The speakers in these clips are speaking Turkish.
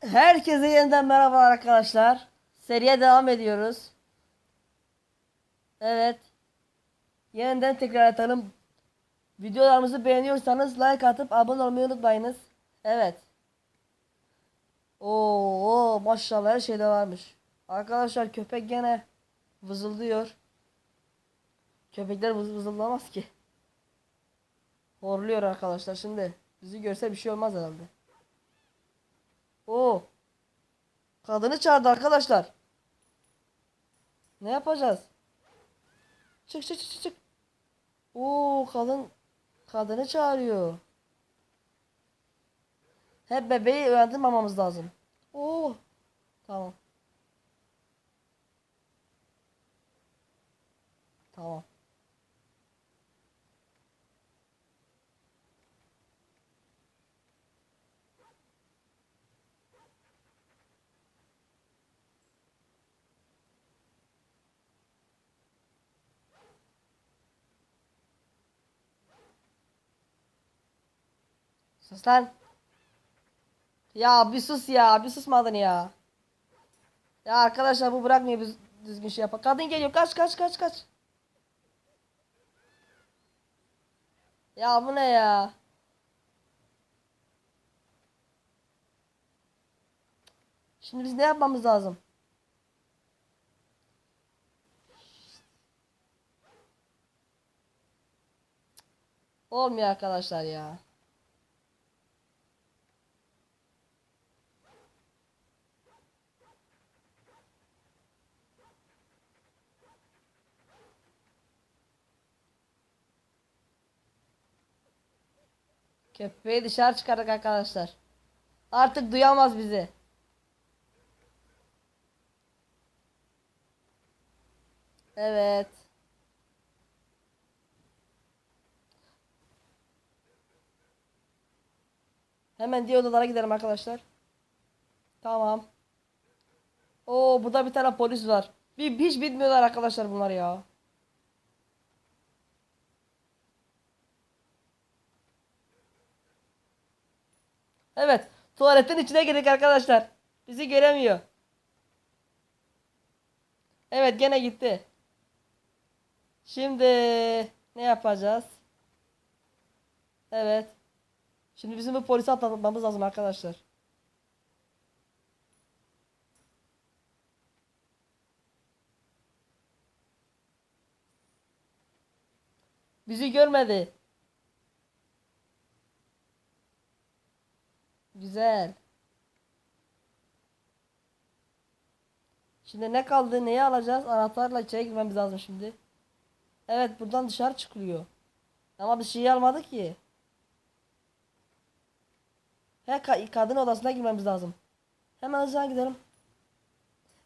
Herkese yeniden merhaba arkadaşlar. Seriye devam ediyoruz. Evet. Yeniden tekrar edelim. Videolarımızı beğeniyorsanız like atıp abone olmayı unutmayınız. Evet. Oo, maşallah her şeyde varmış. Arkadaşlar köpek gene vızıldıyor. Köpekler vız vızıldamaz ki. Horluyor arkadaşlar şimdi. Bizi görse bir şey olmaz herhalde. Oo. Kadını çağırdı arkadaşlar. Ne yapacağız? Çık çık çık çık. Oo kadın kadını çağırıyor. Hep bebeği uyandırmamamız lazım. Oo. Tamam. Tamam. Sus lan. Ya bir sus ya. Bir susmadın ya. Ya arkadaşlar bu bırakmıyor biz düzgün şey yapar. Kadın geliyor. Kaç kaç kaç kaç. Ya bu ne ya? Şimdi biz ne yapmamız lazım? Olmuyor arkadaşlar ya. Köpeği dışarı çıkardık arkadaşlar. Artık duyamaz bizi. Evet. Hemen diğer odalara gidelim arkadaşlar. Tamam. Oo burada bir tane polis var. Bir hiç bilmiyorlar arkadaşlar bunlar ya. Evet. Tuvaletin içine girdik arkadaşlar. Bizi göremiyor. Evet gene gitti. Şimdi ne yapacağız? Evet. Şimdi bizim bu polisi atlatmamız lazım arkadaşlar. Bizi görmedi. Güzel. Şimdi ne kaldı? Neyi alacağız? Anahtarla içeri girmemiz lazım şimdi. Evet buradan dışarı çıkılıyor. Ama bir şey almadık ki. He ka- kadın odasına girmemiz lazım. Hemen hızlıca gidelim.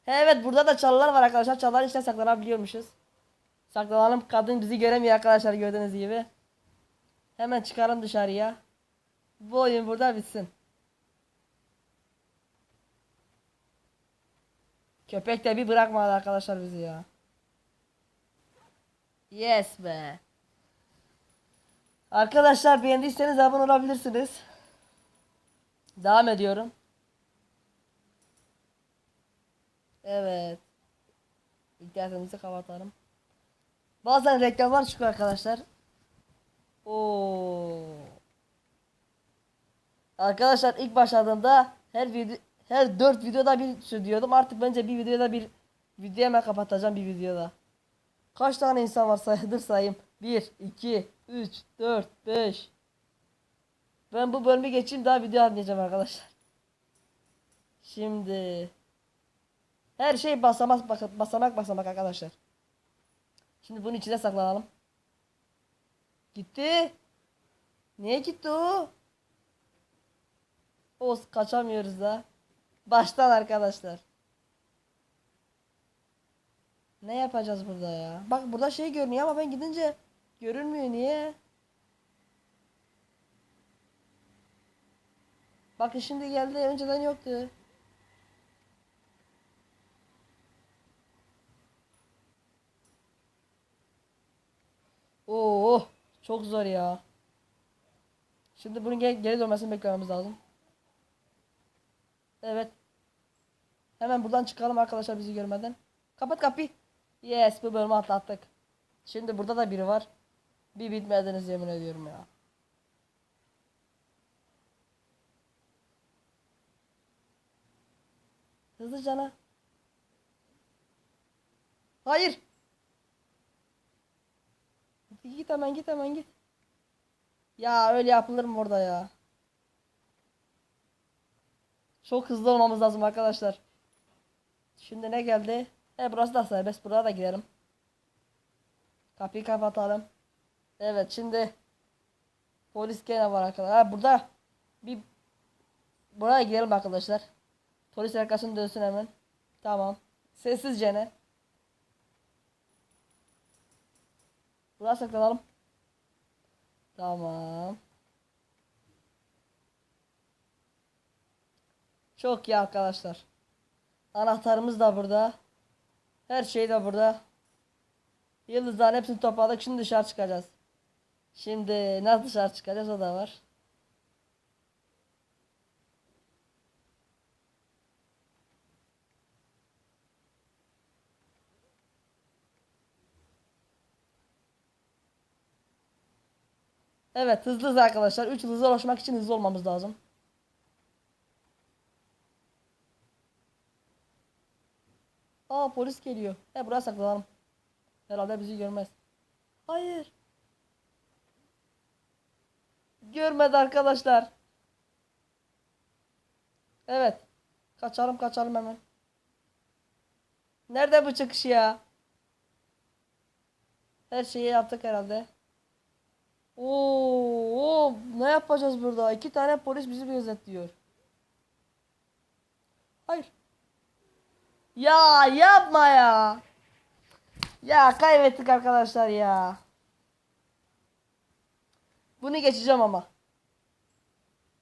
He evet burada da çalılar var arkadaşlar. Çalıların içine saklanabiliyormuşuz. Saklanalım. Kadın bizi göremiyor arkadaşlar gördüğünüz gibi. Hemen çıkarım dışarıya. Bu oyun burada bitsin. Köpek de bir bırakmadı arkadaşlar bizi ya. Yes be. Arkadaşlar beğendiyseniz abone olabilirsiniz. Devam ediyorum. Evet. İnternetimizi kapatalım. Bazen reklamlar çıkıyor arkadaşlar. Oo. Arkadaşlar ilk başladığımda her video her 4 videoda bir diyordum. Artık bence bir videoda bir video hemen kapatacağım bir videoda. Kaç tane insan var sayılır sayayım. 1 2 3 4 5 Ben bu bölümü geçeyim daha video atmayacağım arkadaşlar. Şimdi her şey basamak basamak basamak arkadaşlar. Şimdi bunun içine saklanalım. Gitti. Niye gitti o? O kaçamıyoruz da. Baştan arkadaşlar. Ne yapacağız burada ya? Bak burada şey görünüyor ama ben gidince görünmüyor niye? Bakın şimdi geldi önceden yoktu. Oo, çok zor ya. Şimdi bunun geri, geri dönmesini beklememiz lazım. Evet. Hemen buradan çıkalım arkadaşlar bizi görmeden. Kapat kapıyı. Yes bu bölümü atlattık. Şimdi burada da biri var. Bir bitmediniz yemin ediyorum ya. Hızlı cana. Hayır. Git hemen git hemen git. Ya öyle yapılır mı orada ya? Çok hızlı olmamız lazım arkadaşlar. Şimdi ne geldi? E burası da serbest. Buraya da girelim. Kapıyı kapatalım. Evet şimdi polis gene var arkadaşlar. Ha burada bir buraya girelim arkadaşlar. Polis arkasını dönsün hemen. Tamam. Sessizce ne? Buraya saklanalım. Tamam. Çok iyi arkadaşlar. Anahtarımız da burada. Her şey de burada. Yıldızların hepsini topladık. Şimdi dışarı çıkacağız. Şimdi nasıl dışarı çıkacağız o da var. Evet hızlı hızlı arkadaşlar. 3 hızlı ulaşmak için hızlı olmamız lazım. Aa polis geliyor. E buraya saklanalım. Herhalde bizi görmez. Hayır. Görmedi arkadaşlar. Evet. Kaçalım kaçalım hemen. Nerede bu çıkış ya? Her şeyi yaptık herhalde. Oo, ne yapacağız burada? İki tane polis bizi gözetliyor. Hayır. Ya yapma ya. Ya kaybettik arkadaşlar ya. Bunu geçeceğim ama.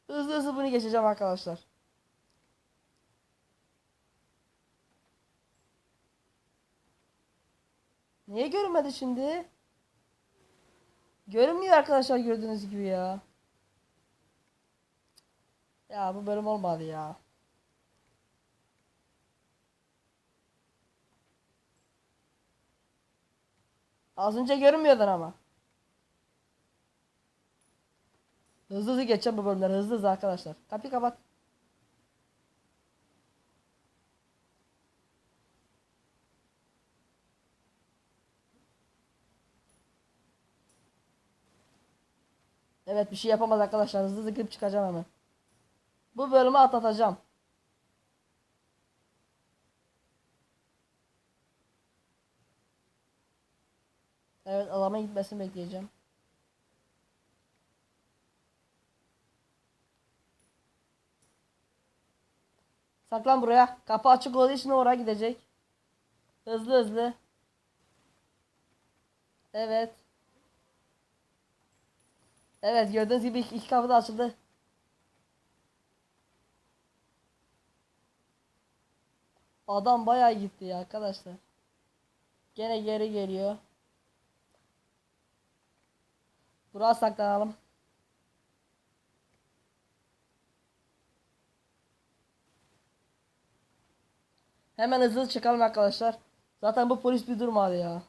Hızlı hızlı bunu geçeceğim arkadaşlar. Niye görünmedi şimdi? Görünmüyor arkadaşlar gördüğünüz gibi ya. Ya bu bölüm olmadı ya. Az önce görünmüyordun ama. Hızlı hızlı geçeceğim bu bölümleri. Hızlı hızlı arkadaşlar. Kapıyı kapat. Evet bir şey yapamaz arkadaşlar. Hızlı hızlı girip çıkacağım hemen. Bu bölümü atlatacağım. Evet adamın gitmesini bekleyeceğim. Saklan buraya. Kapı açık olduğu için oraya gidecek. Hızlı hızlı. Evet. Evet gördüğünüz gibi iki, iki kapı da açıldı. Adam bayağı gitti ya arkadaşlar. Gene geri geliyor. Buraya saklanalım. Hemen hızlı çıkalım arkadaşlar. Zaten bu polis bir durmadı ya.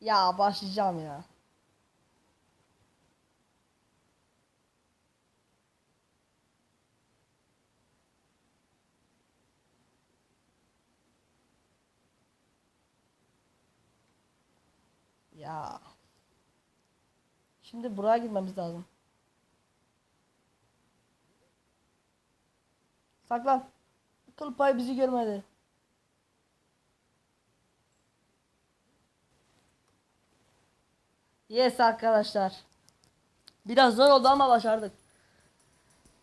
Ya başlayacağım ya. Ya. Şimdi buraya gitmemiz lazım. Saklan. Kıl payı bizi görmedi. Yes arkadaşlar. Biraz zor oldu ama başardık.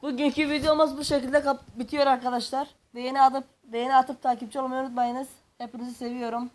Bugünkü videomuz bu şekilde bitiyor arkadaşlar. Beğeni atıp beğeni atıp takipçi olmayı unutmayınız. Hepinizi seviyorum.